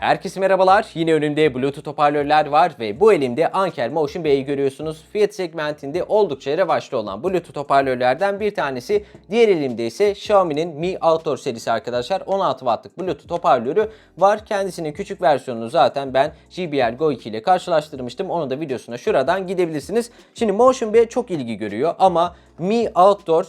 Herkese merhabalar. Yine önümde Bluetooth hoparlörler var ve bu elimde Anker Motion B'yi görüyorsunuz. Fiyat segmentinde oldukça revaçlı olan Bluetooth hoparlörlerden bir tanesi. Diğer elimde ise Xiaomi'nin Mi Outdoor serisi arkadaşlar. 16 wattlık Bluetooth hoparlörü var. Kendisinin küçük versiyonunu zaten ben JBL Go 2 ile karşılaştırmıştım. Onun da videosuna şuradan gidebilirsiniz. Şimdi Motion B çok ilgi görüyor ama Mi Outdoor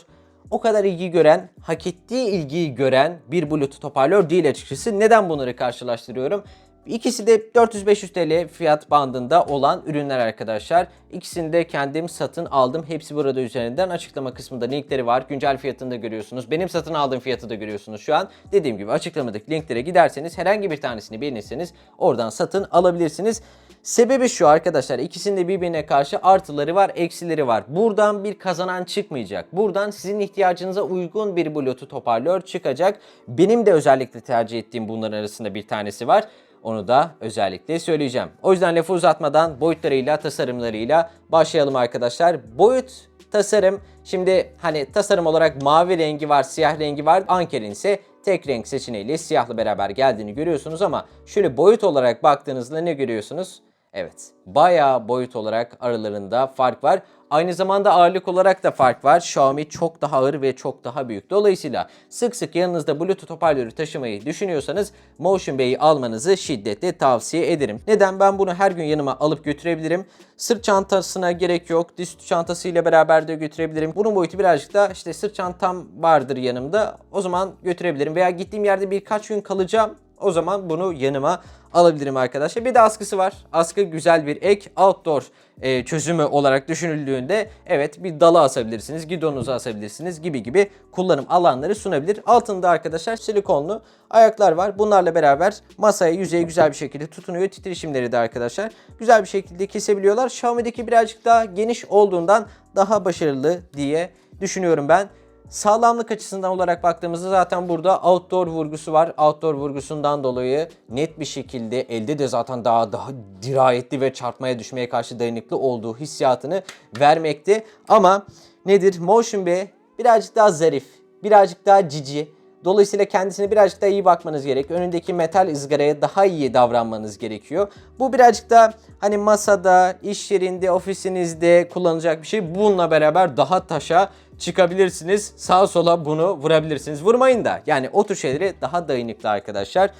o kadar ilgi gören, hak ettiği ilgiyi gören bir Bluetooth hoparlör değil açıkçası. Neden bunları karşılaştırıyorum? İkisi de 400-500 TL fiyat bandında olan ürünler arkadaşlar. İkisini de kendim satın aldım. Hepsi burada üzerinden. Açıklama kısmında linkleri var. Güncel fiyatını da görüyorsunuz. Benim satın aldığım fiyatı da görüyorsunuz şu an. Dediğim gibi açıklamadaki linklere giderseniz herhangi bir tanesini beğenirseniz oradan satın alabilirsiniz. Sebebi şu arkadaşlar ikisinin de birbirine karşı artıları var eksileri var. Buradan bir kazanan çıkmayacak. Buradan sizin ihtiyacınıza uygun bir bluetooth hoparlör çıkacak. Benim de özellikle tercih ettiğim bunların arasında bir tanesi var. Onu da özellikle söyleyeceğim. O yüzden lafı uzatmadan boyutlarıyla tasarımlarıyla başlayalım arkadaşlar. Boyut tasarım şimdi hani tasarım olarak mavi rengi var siyah rengi var. Anker'in ise tek renk seçeneğiyle siyahla beraber geldiğini görüyorsunuz ama şöyle boyut olarak baktığınızda ne görüyorsunuz? Evet, bayağı boyut olarak aralarında fark var. Aynı zamanda ağırlık olarak da fark var. Xiaomi çok daha ağır ve çok daha büyük. Dolayısıyla sık sık yanınızda Bluetooth hoparlörü taşımayı düşünüyorsanız Motion B'yi almanızı şiddetle tavsiye ederim. Neden? Ben bunu her gün yanıma alıp götürebilirim. Sırt çantasına gerek yok. Dizüstü çantasıyla beraber de götürebilirim. Bunun boyutu birazcık da işte sırt çantam vardır yanımda. O zaman götürebilirim. Veya gittiğim yerde birkaç gün kalacağım. O zaman bunu yanıma alabilirim arkadaşlar. Bir de askısı var. Askı güzel bir ek outdoor e, çözümü olarak düşünüldüğünde evet bir dalı asabilirsiniz, gidonunuzu asabilirsiniz gibi gibi kullanım alanları sunabilir. Altında arkadaşlar silikonlu ayaklar var. Bunlarla beraber masaya yüzeye güzel bir şekilde tutunuyor. Titreşimleri de arkadaşlar güzel bir şekilde kesebiliyorlar. Xiaomi'deki birazcık daha geniş olduğundan daha başarılı diye düşünüyorum ben. Sağlamlık açısından olarak baktığımızda zaten burada outdoor vurgusu var. Outdoor vurgusundan dolayı net bir şekilde elde de zaten daha daha dirayetli ve çarpmaya düşmeye karşı dayanıklı olduğu hissiyatını vermekte. Ama nedir? Motion B birazcık daha zarif, birazcık daha cici. Dolayısıyla kendisine birazcık daha iyi bakmanız gerek. Önündeki metal ızgaraya daha iyi davranmanız gerekiyor. Bu birazcık da hani masada, iş yerinde, ofisinizde kullanılacak bir şey. Bununla beraber daha taşa çıkabilirsiniz. Sağa sola bunu vurabilirsiniz. Vurmayın da. Yani o tür şeylere daha dayanıklı arkadaşlar.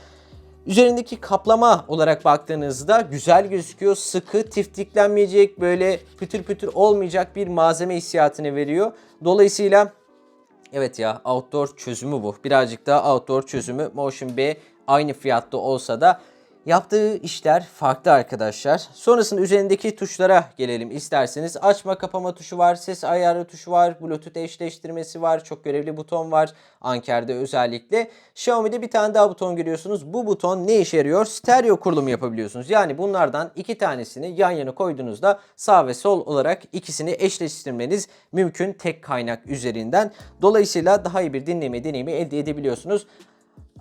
Üzerindeki kaplama olarak baktığınızda güzel gözüküyor. Sıkı, tiftiklenmeyecek, böyle pütür pütür olmayacak bir malzeme hissiyatını veriyor. Dolayısıyla evet ya outdoor çözümü bu. Birazcık daha outdoor çözümü. Motion B aynı fiyatta olsa da Yaptığı işler farklı arkadaşlar. Sonrasında üzerindeki tuşlara gelelim isterseniz. Açma kapama tuşu var, ses ayarı tuşu var, Bluetooth eşleştirmesi var, çok görevli buton var. Anker'de özellikle. Xiaomi'de bir tane daha buton görüyorsunuz. Bu buton ne işe yarıyor? Stereo kurulumu yapabiliyorsunuz. Yani bunlardan iki tanesini yan yana koyduğunuzda sağ ve sol olarak ikisini eşleştirmeniz mümkün tek kaynak üzerinden. Dolayısıyla daha iyi bir dinleme deneyimi elde edebiliyorsunuz.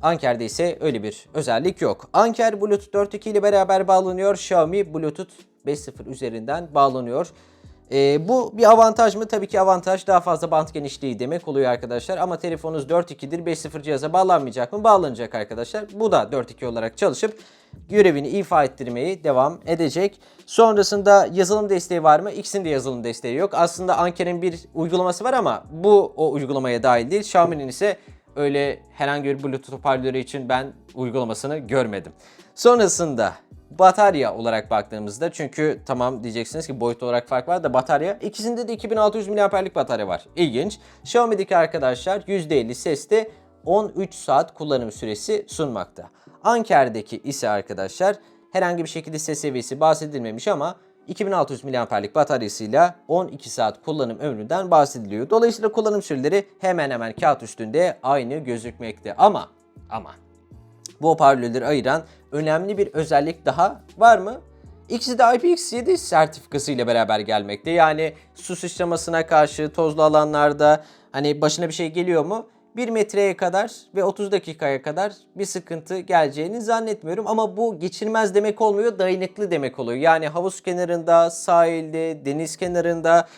Anker'de ise öyle bir özellik yok. Anker Bluetooth 4.2 ile beraber bağlanıyor. Xiaomi Bluetooth 5.0 üzerinden bağlanıyor. Ee, bu bir avantaj mı? Tabii ki avantaj. Daha fazla bant genişliği demek oluyor arkadaşlar. Ama telefonunuz 4.2'dir. 5.0 cihaza bağlanmayacak mı? Bağlanacak arkadaşlar. Bu da 4.2 olarak çalışıp görevini ifa ettirmeyi devam edecek. Sonrasında yazılım desteği var mı? İkisinin de yazılım desteği yok. Aslında Anker'in bir uygulaması var ama bu o uygulamaya dahil değil. Xiaomi'nin ise öyle herhangi bir Bluetooth hoparlörü için ben uygulamasını görmedim. Sonrasında batarya olarak baktığımızda çünkü tamam diyeceksiniz ki boyut olarak fark var da batarya ikisinde de 2600 mAh'lik batarya var. İlginç. Xiaomi'deki arkadaşlar %50 seste 13 saat kullanım süresi sunmakta. Anker'deki ise arkadaşlar herhangi bir şekilde ses seviyesi bahsedilmemiş ama 2600 mAh'lik bataryasıyla 12 saat kullanım ömründen bahsediliyor. Dolayısıyla kullanım süreleri hemen hemen kağıt üstünde aynı gözükmekte. Ama ama bu hoparlörleri ayıran önemli bir özellik daha var mı? İkisi de IPX7 sertifikası ile beraber gelmekte. Yani su sıçramasına karşı tozlu alanlarda hani başına bir şey geliyor mu? 1 metreye kadar ve 30 dakikaya kadar bir sıkıntı geleceğini zannetmiyorum. Ama bu geçirmez demek olmuyor, dayanıklı demek oluyor. Yani havuz kenarında, sahilde, deniz kenarında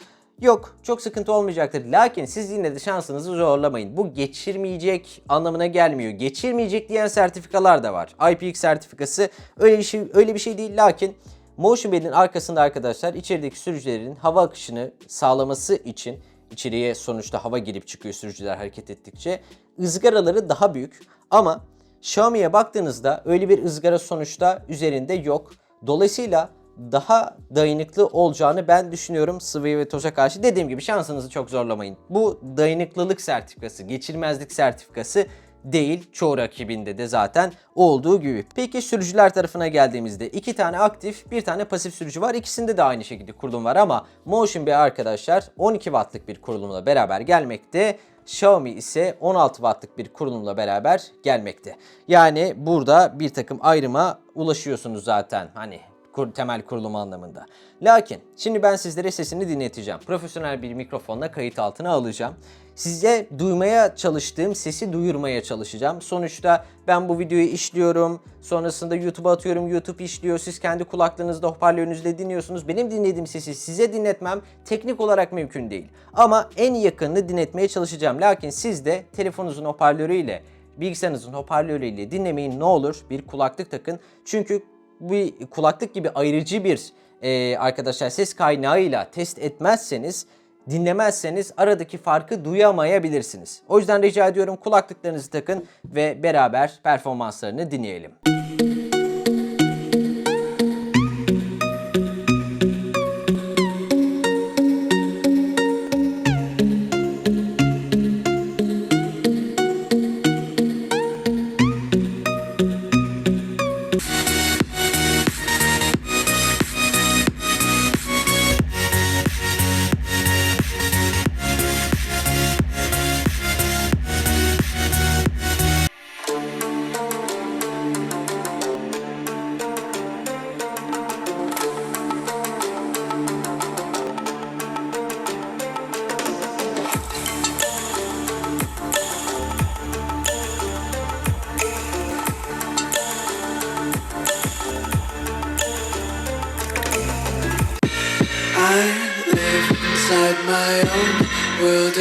Yok çok sıkıntı olmayacaktır. Lakin siz yine de şansınızı zorlamayın. Bu geçirmeyecek anlamına gelmiyor. Geçirmeyecek diyen sertifikalar da var. IPX sertifikası öyle bir şey öyle bir şey değil. Lakin Motion Bed'in arkasında arkadaşlar içerideki sürücülerin hava akışını sağlaması için içeriye sonuçta hava girip çıkıyor sürücüler hareket ettikçe. ızgaraları daha büyük ama Xiaomi'ye baktığınızda öyle bir ızgara sonuçta üzerinde yok. Dolayısıyla daha dayanıklı olacağını ben düşünüyorum sıvıya ve toza karşı. Dediğim gibi şansınızı çok zorlamayın. Bu dayanıklılık sertifikası, geçirmezlik sertifikası değil. Çoğu rakibinde de zaten olduğu gibi. Peki sürücüler tarafına geldiğimizde iki tane aktif, bir tane pasif sürücü var. İkisinde de aynı şekilde kurulum var ama Motion Bey arkadaşlar 12 wattlık bir kurulumla beraber gelmekte. Xiaomi ise 16 wattlık bir kurulumla beraber gelmekte. Yani burada bir takım ayrıma ulaşıyorsunuz zaten. Hani kur- temel kurulum anlamında. Lakin şimdi ben sizlere sesini dinleteceğim. Profesyonel bir mikrofonla kayıt altına alacağım. Size duymaya çalıştığım sesi duyurmaya çalışacağım. Sonuçta ben bu videoyu işliyorum. Sonrasında YouTube'a atıyorum. YouTube işliyor. Siz kendi kulaklarınızda hoparlörünüzde dinliyorsunuz. Benim dinlediğim sesi size dinletmem teknik olarak mümkün değil. Ama en yakınını dinletmeye çalışacağım. Lakin siz de telefonunuzun hoparlörüyle bilgisayarınızın hoparlörüyle dinlemeyin ne olur bir kulaklık takın. Çünkü bir kulaklık gibi ayrıcı bir e, arkadaşlar ses kaynağıyla test etmezseniz dinlemezseniz aradaki farkı duyamayabilirsiniz. O yüzden rica ediyorum kulaklıklarınızı takın ve beraber performanslarını dinleyelim. I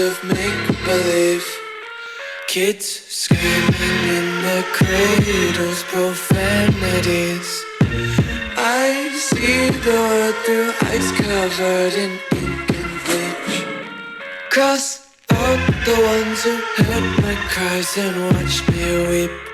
of make believe. Kids screaming in their cradles, profanities. I see the world through ice covered in ink and bleach. Cross out the ones who heard my cries and watched me weep.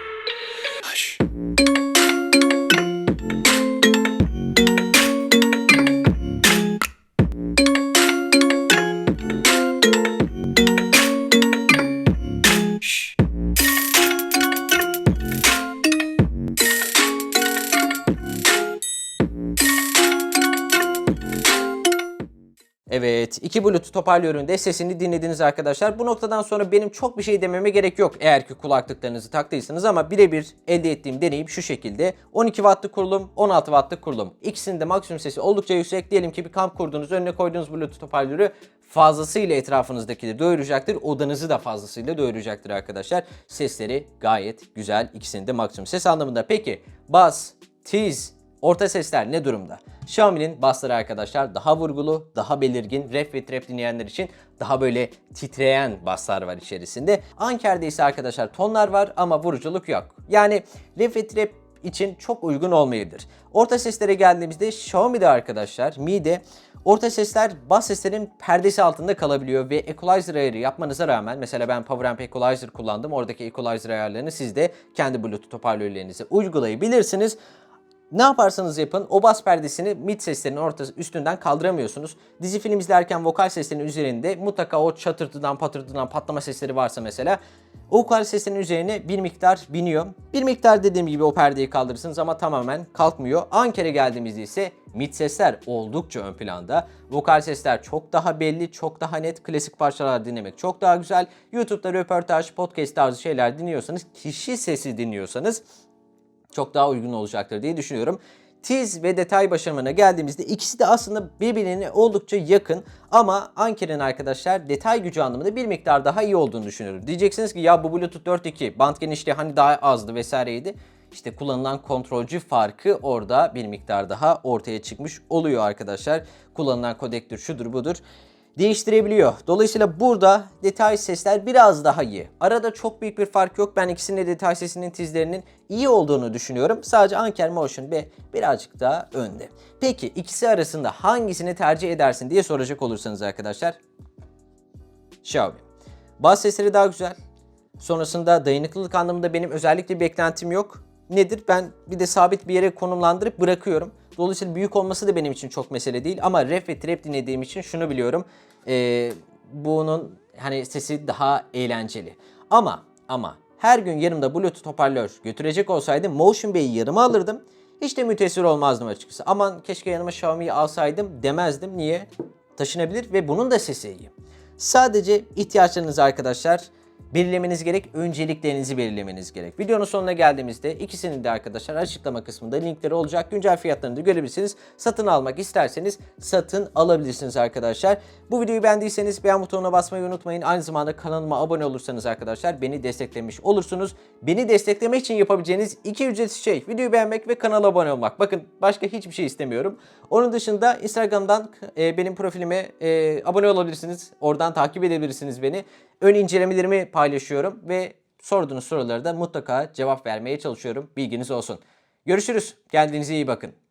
2 Bluetooth hoparlörün de sesini dinlediniz arkadaşlar. Bu noktadan sonra benim çok bir şey dememe gerek yok eğer ki kulaklıklarınızı taktıysanız ama birebir elde ettiğim deneyim şu şekilde. 12 wattlık kurulum, 16 wattlık kurulum. İkisinin de maksimum sesi oldukça yüksek. Diyelim ki bir kamp kurdunuz, önüne koyduğunuz Bluetooth hoparlörü fazlasıyla etrafınızdakileri doyuracaktır. Odanızı da fazlasıyla doyuracaktır arkadaşlar. Sesleri gayet güzel. İkisinin de maksimum ses anlamında. Peki bas, tiz, Orta sesler ne durumda? Xiaomi'nin bassları arkadaşlar daha vurgulu, daha belirgin, rap ve trap dinleyenler için daha böyle titreyen basslar var içerisinde. Anker'de ise arkadaşlar tonlar var ama vuruculuk yok. Yani rap ve trap için çok uygun olmayabilir. Orta seslere geldiğimizde Xiaomi'de arkadaşlar, Mi'de orta sesler bas seslerin perdesi altında kalabiliyor ve equalizer ayarı yapmanıza rağmen mesela ben PowerAmp Equalizer kullandım. Oradaki equalizer ayarlarını siz de kendi Bluetooth hoparlörlerinize uygulayabilirsiniz. Ne yaparsanız yapın o bas perdesini mid seslerin ortası üstünden kaldıramıyorsunuz. Dizi film izlerken vokal seslerin üzerinde mutlaka o çatırtıdan patırtıdan patlama sesleri varsa mesela o vokal seslerin üzerine bir miktar biniyor. Bir miktar dediğim gibi o perdeyi kaldırırsınız ama tamamen kalkmıyor. Anker'e geldiğimizde ise mid sesler oldukça ön planda. Vokal sesler çok daha belli, çok daha net. Klasik parçalar dinlemek çok daha güzel. YouTube'da röportaj, podcast tarzı şeyler dinliyorsanız, kişi sesi dinliyorsanız çok daha uygun olacaktır diye düşünüyorum. Tiz ve detay başarımına geldiğimizde ikisi de aslında birbirine oldukça yakın ama Anker'in arkadaşlar detay gücü anlamında bir miktar daha iyi olduğunu düşünüyorum. Diyeceksiniz ki ya bu Bluetooth 4.2 band genişliği hani daha azdı vesaireydi. İşte kullanılan kontrolcü farkı orada bir miktar daha ortaya çıkmış oluyor arkadaşlar. Kullanılan kodektür şudur budur. Değiştirebiliyor. Dolayısıyla burada detay sesler biraz daha iyi. Arada çok büyük bir fark yok. Ben ikisinin de detay sesinin tizlerinin iyi olduğunu düşünüyorum. Sadece Anker Motion ve birazcık daha önde. Peki ikisi arasında hangisini tercih edersin diye soracak olursanız arkadaşlar. Xiaomi. Bas sesleri daha güzel. Sonrasında dayanıklılık anlamında benim özellikle bir beklentim yok. Nedir? Ben bir de sabit bir yere konumlandırıp bırakıyorum. Dolayısıyla büyük olması da benim için çok mesele değil. Ama rap ve trap dinlediğim için şunu biliyorum. Ee, bunun hani sesi daha eğlenceli. Ama ama her gün yanımda Bluetooth hoparlör götürecek olsaydım Motion B'yi yanıma alırdım. Hiç de mütesir olmazdım açıkçası. Aman keşke yanıma Xiaomi'yi alsaydım demezdim. Niye? Taşınabilir ve bunun da sesi iyi. Sadece ihtiyaçlarınızı arkadaşlar belirlemeniz gerek, önceliklerinizi belirlemeniz gerek. Videonun sonuna geldiğimizde ikisinin de arkadaşlar açıklama kısmında linkleri olacak. Güncel fiyatlarını da görebilirsiniz. Satın almak isterseniz satın alabilirsiniz arkadaşlar. Bu videoyu beğendiyseniz beğen butonuna basmayı unutmayın. Aynı zamanda kanalıma abone olursanız arkadaşlar beni desteklemiş olursunuz. Beni desteklemek için yapabileceğiniz iki ücretsiz şey videoyu beğenmek ve kanala abone olmak. Bakın başka hiçbir şey istemiyorum. Onun dışında Instagram'dan e, benim profilime e, abone olabilirsiniz. Oradan takip edebilirsiniz beni. Ön incelemelerimi paylaşıyorum ve sorduğunuz sorulara da mutlaka cevap vermeye çalışıyorum. Bilginiz olsun. Görüşürüz. Kendinize iyi bakın.